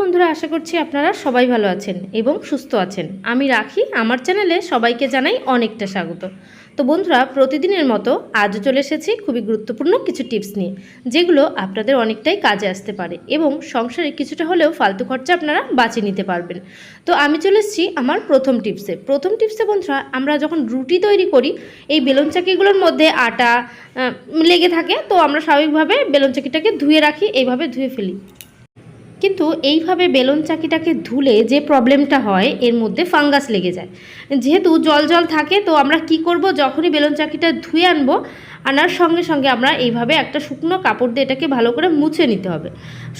বন্ধুরা, আশা করছি আপনারা সবাই ভালো আছেন এবং সুস্থ আছেন। আমি রাখি, আমার চ্যানেলে সবাইকে জানাই অনেকটা স্বাগত। তো বন্ধুরা, প্রতিদিনের মতো আজও চলে এসেছি খুবই গুরুত্বপূর্ণ কিছু টিপস নিয়ে, যেগুলো আপনাদের অনেকটাই কাজে আসতে পারে এবং সংসারে কিছুটা হলেও ফালতু খরচা আপনারা বাঁচিয়ে নিতে পারবেন। তো আমি চলে এসেছি আমার প্রথম টিপসে। প্রথম টিপসে বন্ধুরা, আমরা যখন রুটি তৈরি করি, এই বেলুন চাকিগুলোর মধ্যে আটা লেগে থাকে, তো আমরা স্বাভাবিকভাবে বেলুন চাকিটাকে ধুয়ে রাখি, এইভাবে ধুয়ে ফেলি। কিন্তু এইভাবে বেলুন চাকিটাকে ধুলে যে প্রবলেমটা হয়, এর মধ্যে ফাঙ্গাস লেগে যায়। যেহেতু জল জল থাকে, তো আমরা কি করব? যখনই বেলুন চাকিটা ধুয়ে আনব, আনার সঙ্গে সঙ্গে আমরা এইভাবে একটা শুকনো কাপড় দিয়ে এটাকে ভালো করে মুছে নিতে হবে।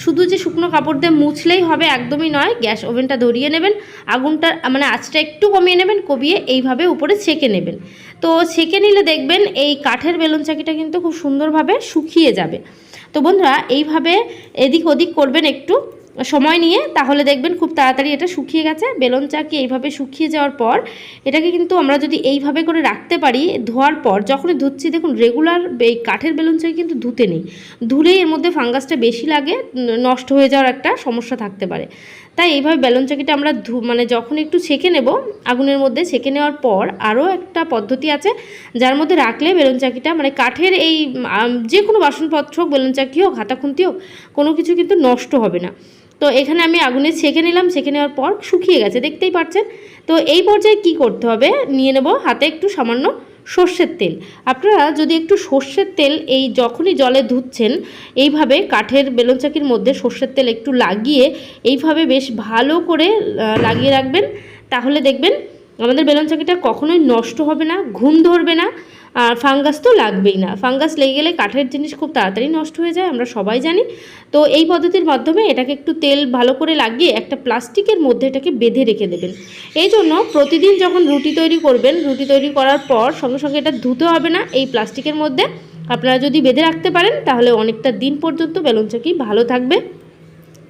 শুধু যে শুকনো কাপড় দিয়ে মুছলেই হবে একদমই নয়, গ্যাস ওভেনটা ধরিয়ে নেবেন, আগুনটা মানে আঁচটা একটু কমিয়ে নেবেন, কমিয়ে এইভাবে উপরে ছেঁকে নেবেন। তো ছেঁকে নিলে দেখবেন এই কাঠের বেলুন চাকিটা কিন্তু খুব সুন্দরভাবে শুকিয়ে যাবে। তো বন্ধুরা, এইভাবে এদিক ওদিক করবেন একটু সময় নিয়ে, তাহলে দেখবেন খুব তাড়াতাড়ি এটা শুকিয়ে গেছে। বেলন চাকি এইভাবে শুকিয়ে যাওয়ার পর, এটাকে কিন্তু আমরা যদি এইভাবে করে রাখতে পারি ধোয়ার পর, যখনই ধুচ্ছি, দেখুন রেগুলার এই কাঠের বেলন চাকে কিন্তু ধুতে নেই। ধুলেই এর মধ্যে ফাঙ্গাসটা বেশি লাগে, নষ্ট হয়ে যাওয়ার একটা সমস্যা থাকতে পারে। তাই এইভাবে বেলুন চাকিটা আমরা ধু মানে যখন একটু ছেঁকে নেব, আগুনের মধ্যে ছেঁকে নেওয়ার পর আরও একটা পদ্ধতি আছে, যার মধ্যে রাখলে বেলুন চাকিটা মানে কাঠের এই যে কোনো বাসনপত্র হোক, বেলুন চাকি হোক হাতা খুন্তি হোক, কোনো কিছু কিন্তু নষ্ট হবে না। তো এখানে আমি আগুনে ছেঁকে নিলাম, ছেঁকে নেওয়ার পর শুকিয়ে গেছে, দেখতেই পাচ্ছেন? তো এই পর্যায়ে কি করতে হবে? নিয়ে নেব, হাতে একটু সামান্য সর্ষের তেল। আপনারা যদি একটু সর্ষের তেল এই যখনই জলে ধুচ্ছেন, এইভাবে কাঠের বেলুন চাকির মধ্যে সর্ষের তেল একটু লাগিয়ে এইভাবে বেশ ভালো করে লাগিয়ে রাখবেন। তাহলে দেখবেন আমাদের বেলুন চাকিটা কখনোই নষ্ট হবে না, ঘুম ধরবে না। আর ফাঙ্গাস তো লাগবেই না। ফাঙ্গাস লেগে গেলে কাঠের জিনিস খুব তাড়াতাড়ি নষ্ট হয়ে যায়, আমরা সবাই জানি। তো এই পদ্ধতির মাধ্যমে এটাকে একটু তেল ভালো করে লাগিয়ে একটা প্লাস্টিকের মধ্যে এটাকে বেঁধে রেখে দেবেন। এই জন্য প্রতিদিন যখন রুটি তৈরি করবেন, রুটি তৈরি করার পর সঙ্গে সঙ্গে এটা ধুতে হবে না। এই প্লাস্টিকের মধ্যে আপনারা যদি বেঁধে রাখতে পারেন, তাহলে অনেকটা দিন পর্যন্ত বেলুন চাকি ভালো থাকবে।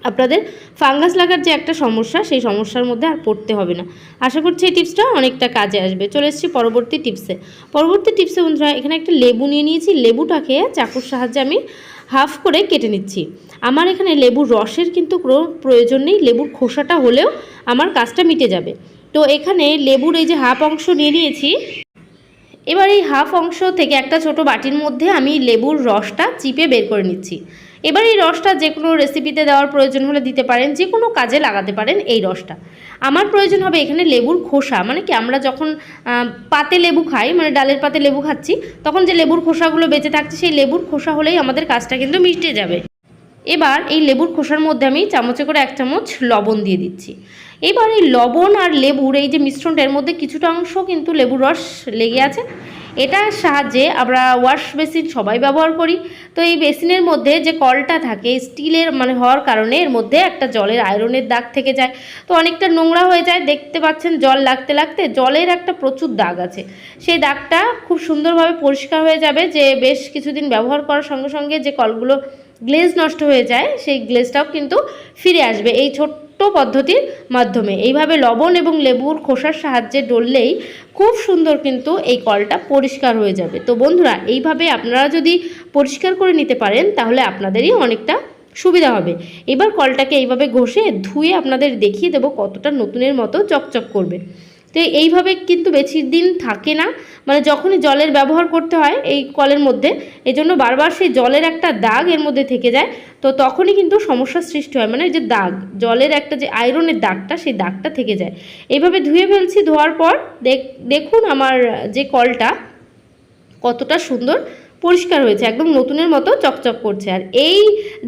আপনাদের ফাঙ্গাস লাগার যে একটা সমস্যা, সেই সমস্যার মধ্যে আর পড়তে হবে না। আশা করছি এই টিপসটা অনেকটা কাজে আসবে। চলে এসেছি পরবর্তী টিপসে। পরবর্তী টিপসে বন্ধুরা, এখানে একটা লেবু নিয়ে নিয়েছি। লেবুটাকে চাকুর সাহায্যে আমি হাফ করে কেটে নিচ্ছি। আমার এখানে লেবুর রসের কিন্তু কোনো প্রয়োজন নেই। লেবুর খোসাটা হলেও আমার কাজটা মিটে যাবে। তো এখানে লেবুর এই যে হাফ অংশ নিয়ে নিয়েছি। এবার এই হাফ অংশ থেকে একটা ছোট বাটির মধ্যে আমি লেবুর রসটা চিপে বের করে নিচ্ছি। এবার এই রসটা যে কোনো রেসিপিতে দেওয়ার প্রয়োজন হলে দিতে পারেন, যে কোনো কাজে লাগাতে পারেন এই রসটা। আমার প্রয়োজন হবে এখানে লেবুর খোসা মানে কি আমরা যখন পাতে লেবু খাই মানে ডালের পাতে লেবু খাচ্ছি, তখন যে লেবুর খোসাগুলো বেঁচে থাকছে, সেই লেবুর খোসা হলেই আমাদের কাজটা কিন্তু মিটে যাবে। এবার এই লেবুর খোসার মধ্যে আমি চামচে করে এক চামচ লবণ দিয়ে দিচ্ছি। এবার এই লবণ আর লেবুর এই যে মিশ্রণটা, এর মধ্যে কিছুটা অংশ কিন্তু লেবুর রস লেগে আছে। এটার সাহায্যে আমরা ওয়াশ বেসিন সবাই ব্যবহার করি। তো এই বেসিনের মধ্যে যে কলটা থাকে, স্টিলের মানে হওয়ার কারণে এর মধ্যে একটা জলের আয়রনের দাগ থেকে যায়। তো অনেকটা নোংরা হয়ে যায়, দেখতে পাচ্ছেন জল লাগতে লাগতে, জলের একটা প্রচুর দাগ আছে। সেই দাগটা খুব সুন্দরভাবে পরিষ্কার হয়ে যাবে যে বেশ কিছুদিন ব্যবহার করার সঙ্গে সঙ্গে যে কলগুলো গ্লেজ নষ্ট হয়ে যায়, সেই গ্লেজটাও কিন্তু ফিরে আসবে। এই ছোট্ট পদ্ধতির মাধ্যমে। এইভাবে লবণ এবং লেবুর খোসার সাহায্যে ডললেই খুব সুন্দর কিন্তু এই কলটা পরিষ্কার হয়ে যাবে। তো বন্ধুরা, এইভাবে আপনারা যদি পরিষ্কার করে নিতে পারেন, তাহলে আপনাদেরই অনেকটা সুবিধা হবে। এবার কলটাকে এইভাবে ঘষে ধুয়ে আপনাদের দেখিয়ে দেবো কতটা নতুনের মতো চকচক করবে। তো এইভাবে কিন্তু বেশি দিন থাকে না। মানে যখনই জলের ব্যবহার করতে হয় এই কলের মধ্যে এই জন্য বারবার সেই জলের একটা দাগ এর মধ্যে থেকে যায়। তো তখনই কিন্তু সমস্যার সৃষ্টি হয়। মানে যে দাগ, জলের একটা যে আয়রনের দাগটা, সেই দাগটা থেকে যায়। এইভাবে ধুয়ে ফেলছি, ধোয়ার পর দেখ- দেখুন আমার যে কলটা কতটা সুন্দর। পরিষ্কার হয়েছে, একদম নতুনের মতো চকচক করছে। আর এই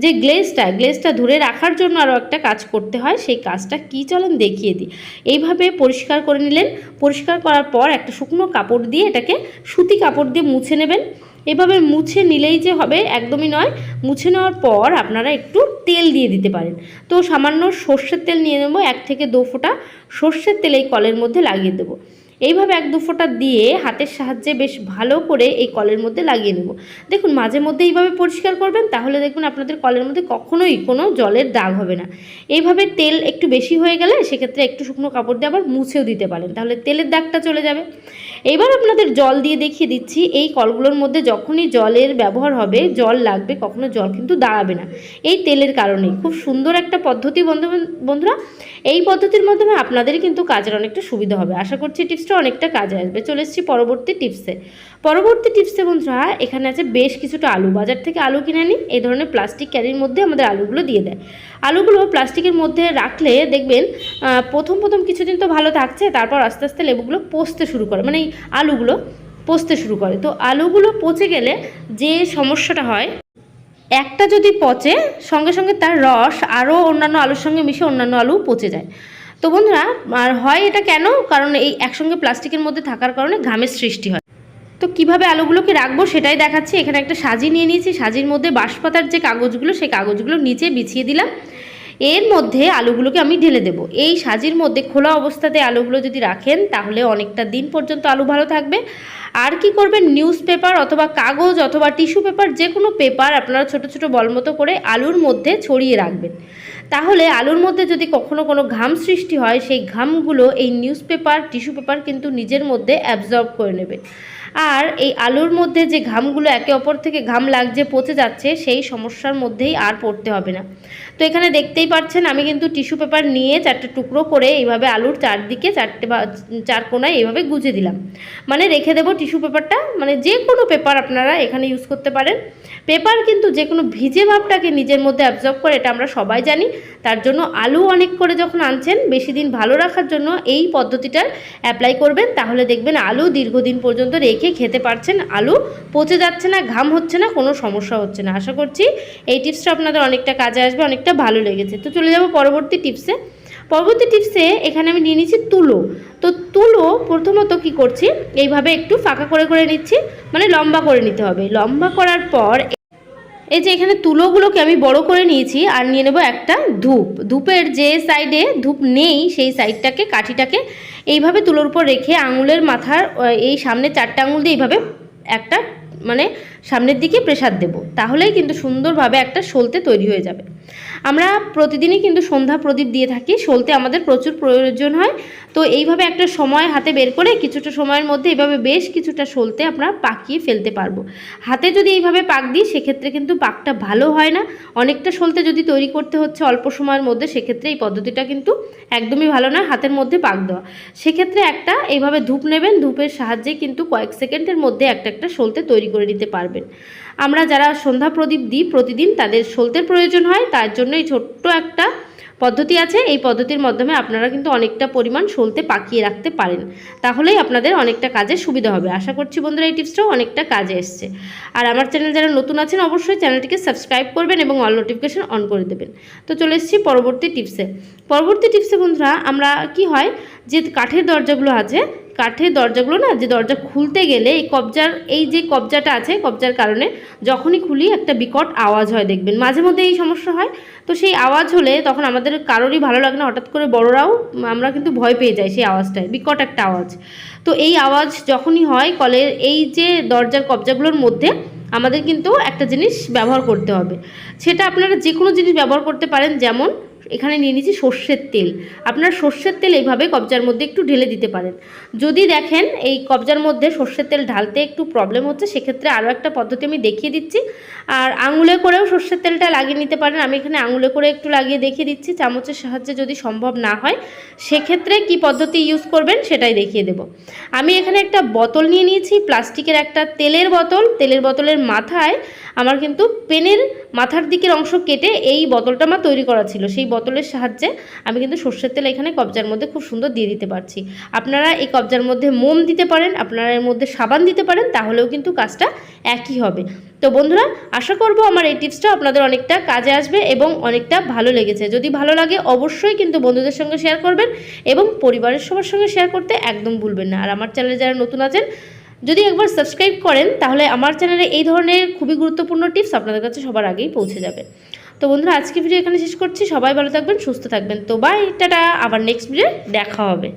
যে গ্লেজটা গ্লেজটা ধরে রাখার জন্য আরও একটা কাজ করতে হয়, সেই কাজটা কি চলেন দেখিয়ে দিই। এইভাবে পরিষ্কার করে নিলেন, পরিষ্কার করার পর একটা শুকনো কাপড় দিয়ে এটাকে সুতি কাপড় দিয়ে মুছে নেবেন। এভাবে মুছে নিলেই যে হবে, একদমই নয়। মুছে নেওয়ার পর আপনারা একটু তেল দিয়ে দিতে পারেন। তো সামান্য সর্ষের তেল নিয়ে নেব, এক থেকে দু ফোঁটা সর্ষের তেল এই কলের মধ্যে লাগিয়ে দেবো। এইভাবে এক দু ফোঁটা দিয়ে হাতের সাহায্যে বেশ ভালো করে এই কলের মধ্যে লাগিয়ে নেব। দেখুন, মাঝে মধ্যে এইভাবে পরিষ্কার করবেন, তাহলে দেখুন আপনাদের কলের মধ্যে কখনোই কোনো জলের দাগ হবে না। এইভাবে তেল একটু বেশি হয়ে গেলে সেক্ষেত্রে একটু শুকনো কাপড় দিয়ে আবার মুছেও দিতে পারেন, তাহলে তেলের দাগটা চলে যাবে। এবার আপনাদের জল দিয়ে দেখিয়ে দিচ্ছি, এই কলগুলোর মধ্যে যখনই জলের ব্যবহার হবে, জল লাগবে, কখনো জল কিন্তু দাঁড়াবে না। এই তেলের কারণে। খুব সুন্দর একটা পদ্ধতি বন্ধু, বন্ধুরা। এই পদ্ধতির মাধ্যমে আপনাদেরই কিন্তু কাজের অনেকটা সুবিধা হবে। আশা করছি টিপসটা অনেকটা কাজে আসবে। চলে এসেছি পরবর্তী টিপসে। পরবর্তী টিপসে বন্ধুরা, এখানে আছে বেশ কিছুটা আলু। বাজার থেকে আলু কিনে নিই এই ধরনের প্লাস্টিক ক্যারির মধ্যে আমাদের আলুগুলো দিয়ে দেয়। আলুগুলো প্লাস্টিকের মধ্যে রাখলে দেখবেন প্রথম প্রথম কিছুদিন তো ভালো থাকছে, তারপর আস্তে আস্তে লেবুগুলো পচতে শুরু করে। মানে এই আলুগুলো পচতে শুরু করে। তো আলুগুলো পচে গেলে যে সমস্যাটা হয়, একটা যদি পচে, সঙ্গে সঙ্গে তার রস আরও অন্যান্য আলুর সঙ্গে মিশে অন্যান্য আলু পচে যায়। তো বন্ধুরা, আর হয় এটা কেন? কারণ এই একসঙ্গে প্লাস্টিকের মধ্যে থাকার কারণে ঘামের সৃষ্টি হয়। তো কীভাবে আলুগুলোকে রাখব সেটাই দেখাচ্ছি। এখানে একটা সাজি নিয়ে নিয়েছি। সাজির মধ্যে বাঁশপাতার যে কাগজগুলো, সেই কাগজগুলো নিচে বিছিয়ে দিলাম। এর মধ্যে আলুগুলোকে আমি ঢেলে দেব। এই সাজির মধ্যে খোলা অবস্থাতে আলুগুলো যদি রাখেন, তাহলে অনেকটা দিন পর্যন্ত আলু ভালো থাকবে। আর কি করবেন, নিউজ পেপার অথবা কাগজ অথবা টিস্যু পেপার যে কোনো পেপার আপনারা ছোট ছোট বল মতো করে আলুর মধ্যে ছড়িয়ে রাখবেন। তাহলে আলুর মধ্যে যদি কখনো কোনো ঘাম সৃষ্টি হয়, সেই ঘামগুলো এই নিউজ পেপার, টিস্যু পেপার কিন্তু নিজের মধ্যে অ্যাবজর্ব করে নেবে। আর এই আলুর মধ্যে যে ঘামগুলো একে অপর থেকে ঘাম লাগছে, পচে যাচ্ছে, সেই সমস্যার মধ্যেই আর পড়তে হবে না। তো এখানে দেখতেই পাচ্ছেন, আমি কিন্তু টিস্যু পেপার নিয়ে চারটে টুকরো করে এইভাবে আলুর চারদিকে চারটে বা চার কোনায় এইভাবে গুজে দিলাম। মানে রেখে দেবো টিস্যু পেপারটা মানে যে কোনো পেপার আপনারা এখানে ইউজ করতে পারেন। পেপার কিন্তু যে কোনো ভিজে ভাবটাকে নিজের মধ্যে অ্যাবজর্ব করে, এটা আমরা সবাই জানি। তার জন্য আলু অনেক করে যখন আনছেন, বেশি দিন ভালো রাখার জন্য এই পদ্ধতিটার অ্যাপ্লাই করবেন। তাহলে দেখবেন আলু দীর্ঘদিন পর্যন্ত রেখে খেতে পারছেন, আলু পচে যাচ্ছে না, ঘাম হচ্ছে না, কোনো সমস্যা হচ্ছে না। আশা করছি এই টিপসটা আপনাদের অনেকটা কাজে আসবে, অনেকটা ভালো লেগেছে। তো চলে যাব পরবর্তী টিপসে। পরবর্তী টিপসে এখানে আমি নিয়ে নিচ্ছি তুলো। তো তুলো প্রথমত কি করছি, এইভাবে একটু ফাঁকা করে করে নিচ্ছি মানে লম্বা করে নিতে হবে। লম্বা করার পর এই যে এখানে তুলোগুলোকে আমি বড় করে নিয়েছি, আর নিয়ে নেব একটা ধূপ। ধূপের যে সাইডে ধূপ নেই, সেই সাইডটাকে, কাঠিটাকে এইভাবে তুলোর উপর রেখে আঙুলের মাথার এই সামনে চারটা আঙুল দিয়ে এইভাবে একটা মানে সামনের দিকে প্রেসার দেব, তাহলেই কিন্তু সুন্দরভাবে একটা সলতে তৈরি হয়ে যাবে। আমরা প্রতিদিনই কিন্তু সন্ধ্যা প্রদীপ দিয়ে থাকি সলতে আমাদের প্রচুর প্রয়োজন হয়। তো এইভাবে একটা সময় হাতে বের করে কিছুটা সময়ের মধ্যে এইভাবে বেশ কিছুটা সলতে আমরা পাকিয়ে ফেলতে পারব। হাতে যদি এইভাবে পাক দিই, সেক্ষেত্রে কিন্তু পাকটা ভালো হয় না। অনেকটা সলতে যদি তৈরি করতে হচ্ছে অল্প সময়ের মধ্যে, সেক্ষেত্রে এই পদ্ধতিটা কিন্তু একদমই ভালো না, হাতের মধ্যে পাক দেওয়া। সেক্ষেত্রে একটা এইভাবে ধূপ নেবেন, ধূপের সাহায্যে কিন্তু কয়েক সেকেন্ডের মধ্যে একটা একটা সলতে তৈরি করে নিতে পারবেন। আমরা যারা সন্ধ্যা প্রদীপ দিই প্রতিদিন তাদের সলতের প্রয়োজন হয়, তার জন্য এই ছোট্ট একটা পদ্ধতি আছে। এই পদ্ধতির মাধ্যমে আপনারা কিন্তু অনেকটা পরিমাণ সলতে পাকিয়ে রাখতে পারেন। তাহলেই আপনাদের অনেকটা কাজে সুবিধা হবে। আশা করছি বন্ধুরা এই টিপসটাও অনেকটা কাজে এসছে। আর আমার চ্যানেল যারা নতুন আছেন, অবশ্যই চ্যানেলটিকে সাবস্ক্রাইব করবেন এবং অল নোটিফিকেশন অন করে দেবেন। তো চলে এসেছি পরবর্তী টিপসে। পরবর্তী টিপসে বন্ধুরা, আমরা কি হয়, যে কাঠের দরজাগুলো আছে কাঠের দরজাগুলো না, যে দরজা খুলতে গেলে এই কবজার, এই যে কবজাটা আছে, কবজার কারণে যখনই খুলি একটা বিকট আওয়াজ হয় দেখবেন। মাঝে মধ্যে এই সমস্যা হয়। তো সেই আওয়াজ হলে তখন আমাদের কারোরই ভালো লাগে না। হঠাৎ করে বড়রাও আমরা কিন্তু ভয় পেয়ে যাই সেই আওয়াজটায়, বিকট একটা আওয়াজ। তো এই আওয়াজ যখনই হয় কলের এই যে দরজার কবজাগুলোর মধ্যে আমাদের কিন্তু একটা জিনিস ব্যবহার করতে হবে। সেটা আপনারা যে কোনো জিনিস ব্যবহার করতে পারেন। যেমন এখানে নিয়ে নিয়েছি সর্ষের তেল। আপনার সর্ষের তেল এইভাবে কবজার মধ্যে একটু ঢেলে দিতে পারেন। যদি দেখেন এই কবজার মধ্যে সর্ষের তেল ঢালতে একটু প্রবলেম হচ্ছে, সেক্ষেত্রে আরও একটা পদ্ধতি আমি দেখিয়ে দিচ্ছি। আর আঙুলে করেও সর্ষের তেলটা লাগিয়ে নিতে পারেন। আমি এখানে আঙুলে করে একটু লাগিয়ে দেখিয়ে দিচ্ছি, চামচের সাহায্যে যদি সম্ভব না হয়। সেক্ষেত্রে কি পদ্ধতি ইউজ করবেন সেটাই দেখিয়ে দেব। আমি এখানে একটা বোতল নিয়ে নিয়েছি, প্লাস্টিকের একটা তেলের বোতল। তেলের বোতলের মাথায় আমার কিন্তু পেনের মাথার দিকের অংশ কেটে এই বোতলটা আমার তৈরি করা ছিল। সেই বোতলের সাহায্যে আমি কিন্তু সর্ষের তেল এখানে কবজার মধ্যে খুব সুন্দর দিয়ে দিতে পারছি। আপনারা এই কবজার মধ্যে মোম দিতে পারেন, আপনারা এর মধ্যে সাবান দিতে পারেন, তাহলেও কিন্তু কাজটা একই হবে। তো বন্ধুরা, আশা করব আমার এই টিপসটা আপনাদের অনেকটা কাজে আসবে এবং অনেকটা ভালো লেগেছে। যদি ভালো লাগে অবশ্যই কিন্তু বন্ধুদের সঙ্গে শেয়ার করবেন এবং পরিবারের সবার সঙ্গে শেয়ার করতে একদম ভুলবেন না। আর আমার চ্যানেলে যারা নতুন আছেন, যদি একবার সাবস্ক্রাইব করেন, তাহলে আমার চ্যানেলে এই ধরনের খুবই গুরুত্বপূর্ণ টিপস আপনাদের কাছে সবার আগেই পৌঁছে যাবে। তো বন্ধুরা, আজকে ভিডিও এখানে শেষ করছি। সবাই ভালো থাকবেন, সুস্থ থাকবেন। তো বাই টাটা। আবার নেক্সট ভিডিও দেখা হবে।